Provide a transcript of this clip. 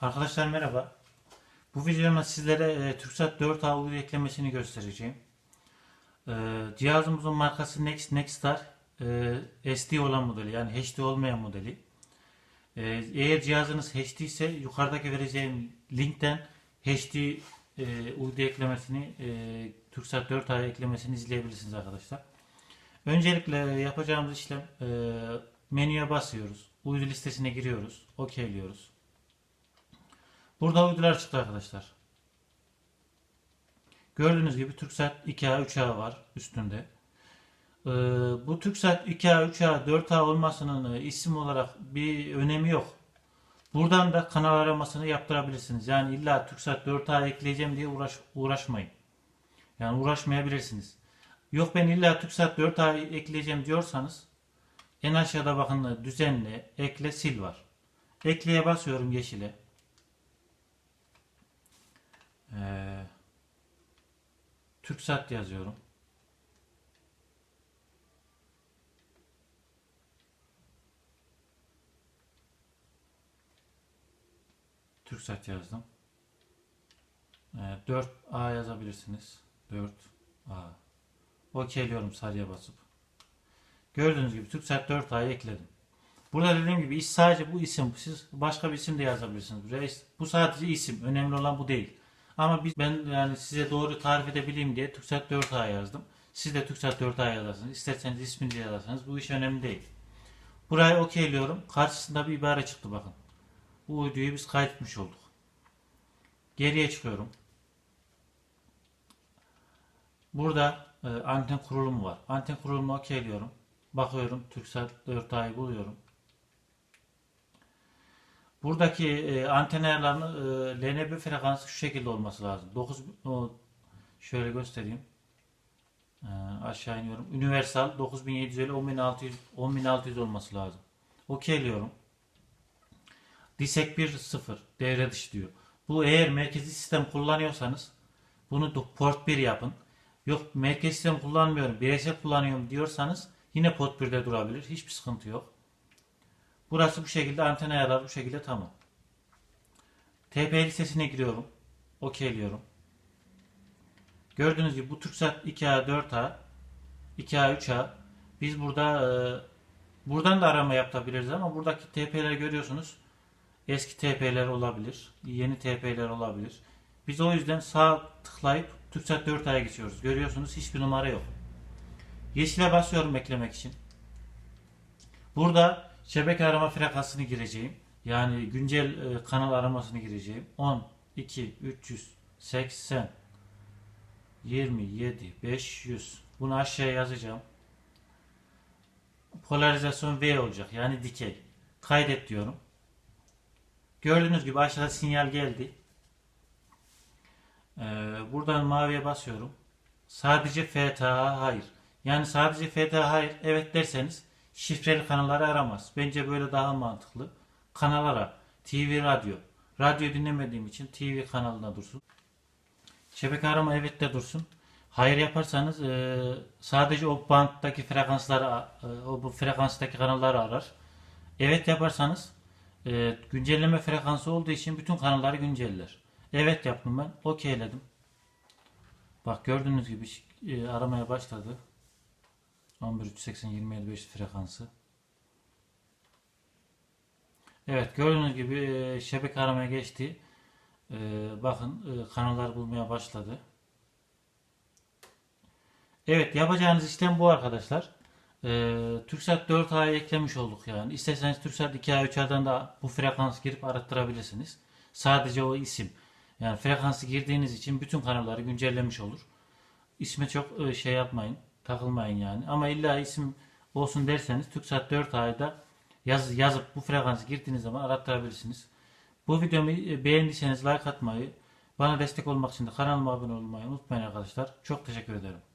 Arkadaşlar merhaba. Bu videomda sizlere e, TürkSat 4A uydu eklemesini göstereceğim. E, cihazımızın markası Next Nexstar e, SD olan modeli yani HD olmayan modeli. E, eğer cihazınız HD ise yukarıdaki vereceğim linkten HD e, uydu eklemesini e, TürkSat 4A eklemesini izleyebilirsiniz arkadaşlar. Öncelikle yapacağımız işlem e, menüye basıyoruz. Uydu listesine giriyoruz. OK'liyoruz. Burada uydular çıktı arkadaşlar. Gördüğünüz gibi TürkSat 2A 3A var üstünde. Ee, bu TürkSat 2A 3A 4A olmasının e, isim olarak bir önemi yok. Buradan da kanal aramasını yaptırabilirsiniz. Yani illa TürkSat 4A ekleyeceğim diye uğraş, uğraşmayın. Yani uğraşmayabilirsiniz. Yok ben illa TürkSat 4A ekleyeceğim diyorsanız en aşağıda bakın düzenle, ekle, sil var. Ekleye basıyorum yeşile. TürkSat yazıyorum. TürkSat yazdım. Ee, 4A yazabilirsiniz. 4A. OK'liyorum sarıya basıp. Gördüğünüz gibi TürkSat 4A'yı ekledim. Burada dediğim gibi iş sadece bu isim. Siz başka bir isim de yazabilirsiniz. Reis, bu sadece isim. Önemli olan bu değil. Ama biz ben yani size doğru tarif edebileyim diye TürkSat 4A yazdım. Siz de TürkSat 4A yazarsınız. İsterseniz ismini de yazarsanız bu iş önemli değil. Burayı okeyliyorum. Karşısında bir ibare çıktı bakın. Bu uyduyu biz kaydetmiş olduk. Geriye çıkıyorum. Burada e, anten kurulumu var. Anten kurulumu okeyliyorum. Bakıyorum TürkSat 4A'yı buluyorum. Buradaki e, anten ayarlarının e, LNB frekansı şu şekilde olması lazım. 9 o, şöyle göstereyim. E, aşağı iniyorum. Universal 9750 10600 10600 olması lazım. Okeyliyorum. Disek 1 0 devre dışı diyor. Bu eğer merkezi sistem kullanıyorsanız bunu port 1 yapın. Yok merkezi sistem kullanmıyorum, bireysel kullanıyorum diyorsanız yine port 1'de durabilir. Hiçbir sıkıntı yok. Burası bu şekilde anten ayarları bu şekilde tamam. TP listesine giriyorum. Okeyliyorum. Gördüğünüz gibi bu TürkSat 2A 4A 2A 3A biz burada e, buradan da arama yapabiliriz ama buradaki TP'leri görüyorsunuz. Eski TP'ler olabilir. Yeni TP'ler olabilir. Biz o yüzden sağ tıklayıp TürkSat 4A'ya geçiyoruz. Görüyorsunuz hiçbir numara yok. Yeşile basıyorum eklemek için. Burada şebeke arama frekansını gireceğim. Yani güncel e, kanal aramasını gireceğim. 10 2 380 27 500 bunu aşağıya yazacağım. Polarizasyon V olacak. Yani dikey. Kaydet diyorum. Gördüğünüz gibi aşağıda sinyal geldi. Ee, buradan maviye basıyorum. Sadece FTA hayır. Yani sadece FTA hayır evet derseniz şifreli kanalları aramaz. Bence böyle daha mantıklı. Kanal. TV radyo. Radyo dinlemediğim için TV kanalına dursun. Şebeke arama evet de dursun. Hayır yaparsanız e, sadece o banttaki frekansları e, o bu frekanstaki kanalları arar. Evet yaparsanız e, güncelleme frekansı olduğu için bütün kanalları günceller. Evet yaptım ben. Okeyledim. Bak gördüğünüz gibi e, aramaya başladı. 11380 275 frekansı. Evet gördüğünüz gibi e, şebeke aramaya geçti. E, bakın e, kanallar bulmaya başladı. Evet yapacağınız işlem bu arkadaşlar. TürkSat 4A'ya eklemiş olduk yani. İsterseniz TürkSat 2A 3A'dan da bu frekans girip arattırabilirsiniz. Sadece o isim. Yani frekansı girdiğiniz için bütün kanalları güncellemiş olur. İsme çok şey yapmayın. Takılmayın yani. Ama illa isim olsun derseniz TürkSat 4A'da yaz, yazıp bu frekansı girdiğiniz zaman arattırabilirsiniz. Bu videomu e, beğendiyseniz like atmayı, bana destek olmak için de kanalıma abone olmayı unutmayın arkadaşlar. Çok teşekkür ederim.